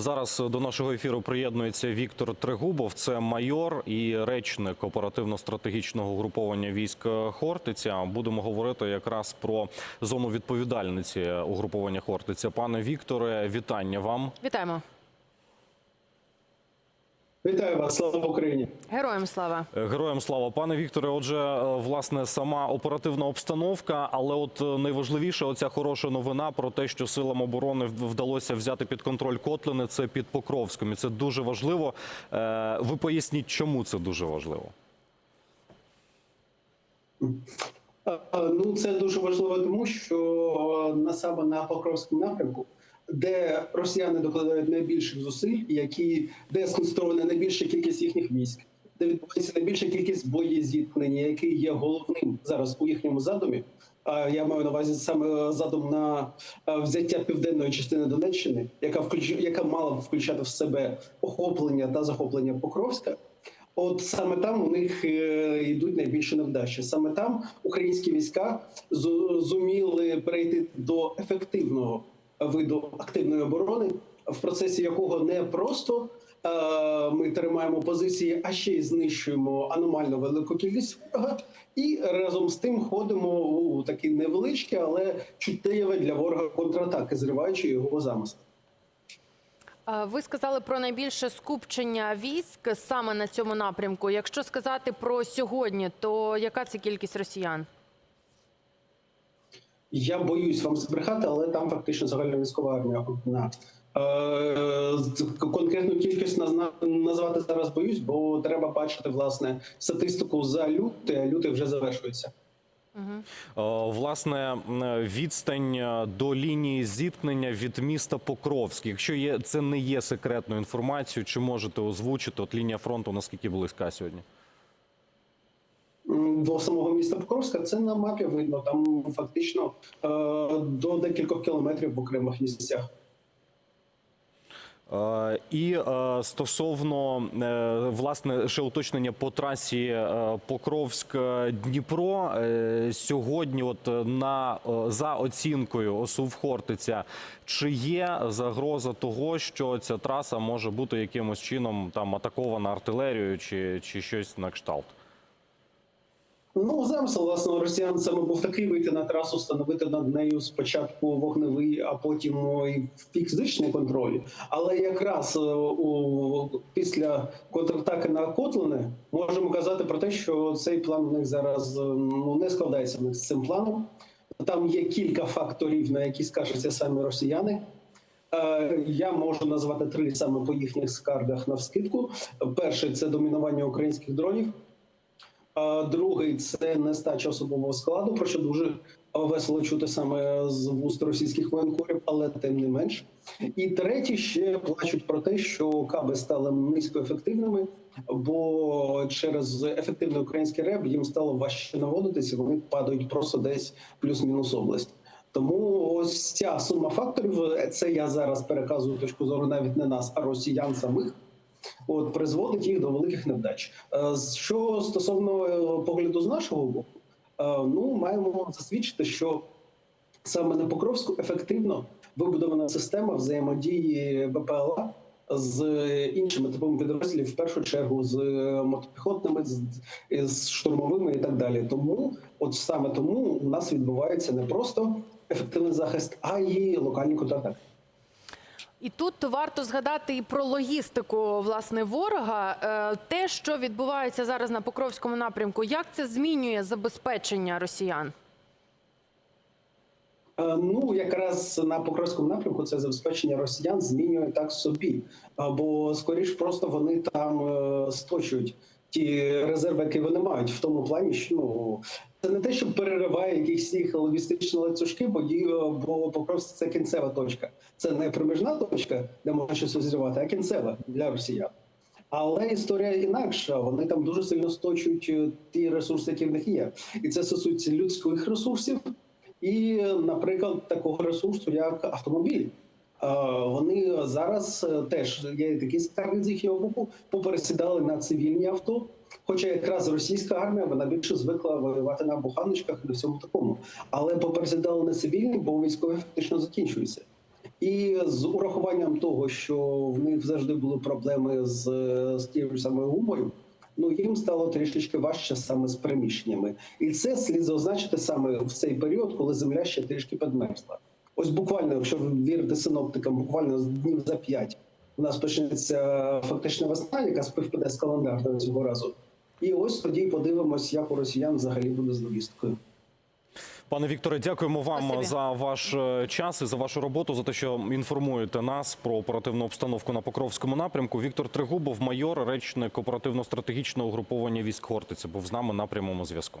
Зараз до нашого ефіру приєднується Віктор Трегубов. Це майор і речник оперативно-стратегічного груповання військ Хортиця. Будемо говорити якраз про зону відповідальниці угруповання Хортиця. Пане Вікторе, вітання вам. Вітаємо. Вітаю вас, слава Україні. Героям слава. Героям слава, пане Вікторе. Отже, е, власне, сама оперативна обстановка, але от е, найважливіше, оця хороша новина про те, що силам оборони вдалося взяти під контроль Котлини. Це під Покровськом. І це дуже важливо. Е, Ви поясніть, чому це дуже важливо. А, Ну, це дуже важливо, тому що на саме на Покровському напрямку, де росіяни докладають найбільших зусиль, які де сконцентрована найбільша кількість їхніх військ, де відбувається найбільша кількість боєзіткнень, який є головним зараз у їхньому задумі. А Я маю на увазі саме задум на е, взяття південної частини Донеччини, яка включ... яка мала б включати в себе охоплення та захоплення Покровська. От саме там у них е, йдуть найбільші невдачі. Саме там українські війська зу- зуміли перейти до ефективного виду активної оборони, в процесі якого не просто е, ми тримаємо позиції, а ще й знищуємо аномально велику кількість ворога, і разом з тим ходимо у такі невеличкі, але чуттєві для ворога контратаки, зриваючи його замисли. Ви сказали про найбільше скупчення військ саме на цьому напрямку. Якщо сказати про сьогодні, то яка це кількість росіян? Я боюсь вам збрехати, але там фактично загальна військова армія одна. Е, Конкретну кількість назвати зараз боюсь, бо треба бачити власне статистику за лютий, а лютий вже завершується. Е, Власне, відстань е, до лінії зіткнення від міста Покровськ. Якщо є це не є секретною інформацією, чи можете озвучити от лінія фронту наскільки близька сьогодні? До самого міста Покровська це на мапі видно. Там фактично е, до декількох кілометрів в окремих місцях. Е, І е, стосовно е, власне ще уточнення по трасі Покровськ Дніпро е, сьогодні, от на за оцінкою ОСУВ Хортиця, чи є загроза того, що ця траса може бути якимось чином там атакована артилерією, чи, чи щось на кшталт? Ну, замисел власне росіян саме був такий вийти на трасу, встановити над нею спочатку вогневий, а потім і фізичний контроль. Але якраз е, у після контратаки на Котлини можемо казати про те, що цей план в них зараз е, ну не складається в них з цим планом. Там є кілька факторів, на які скажуться самі росіяни. Е, Я можу назвати три саме по їхніх скаргах на вскидку. Перший це домінування українських дронів. Другий це нестача особового складу, про що дуже весело чути саме з вуст російських воєнкорів, але тим не менш. І третій ще плачуть про те, що каби стали низькоефективними, бо через ефективний український реб їм стало важче наводитися. Вони падають просто десь плюс-мінус область. Тому ось ця сума факторів. Це я зараз переказую точку зору навіть не нас, а росіян самих от призводить їх до великих невдач. Е, Що стосовно е, погляду з нашого боку, е, ну маємо засвідчити, що саме на Покровську ефективно вибудована система взаємодії БПЛА з іншими типами підрозділів, в першу чергу з мотопіхотними, з, з штурмовими і так далі. Тому, от саме тому у нас відбувається не просто ефективний захист, а й локальні контратаки. І тут варто згадати і про логістику власне ворога. Е, Те, що відбувається зараз на Покровському напрямку, як це змінює забезпечення росіян? Е, Ну, якраз на Покровському напрямку це забезпечення росіян змінює так собі, А, бо скоріш просто вони там е, сточують ті резерви, які вони мають, в тому плані, що ну це не те, що перериває якісь їх логістичні ланцюжки, бо бо Покровськ це кінцева точка. Це не проміжна точка, де можна щось розірвати, а кінцева для росіян. Але історія інакша. Вони там дуже сильно сточують е, ті ресурси, які в них є, і це стосується людських ресурсів, і, наприклад, такого ресурсу, як автомобілі. Е, Вони зараз е, теж є такі скарги з їхнього боку, попересідали на цивільні авто. Хоча якраз російська армія вона більше звикла воювати на буханочках і на всьому такому, але попересідали на цивільні, бо військові фактично закінчуються. І з урахуванням того, що в них завжди були проблеми з, з тією ж самою гумою, ну їм стало трішечки важче саме з приміщеннями. І це слід зазначити саме в цей період, коли земля ще трішки підмерзла. Ось буквально, якщо ви вірите синоптикам, буквально з днів за п'ять у нас почнеться фактична весна, яка співпаде з календарною цього разу. І ось тоді подивимось, як у росіян взагалі буде з логістикою. Пане Вікторе, дякуємо вам Спасибі. за ваш е, час і за вашу роботу, за те, що інформуєте нас про оперативну обстановку на Покровському напрямку. Віктор Тригубов, майор, речник оперативно-стратегічного угруповання військ Хортиця, був з нами на прямому зв'язку.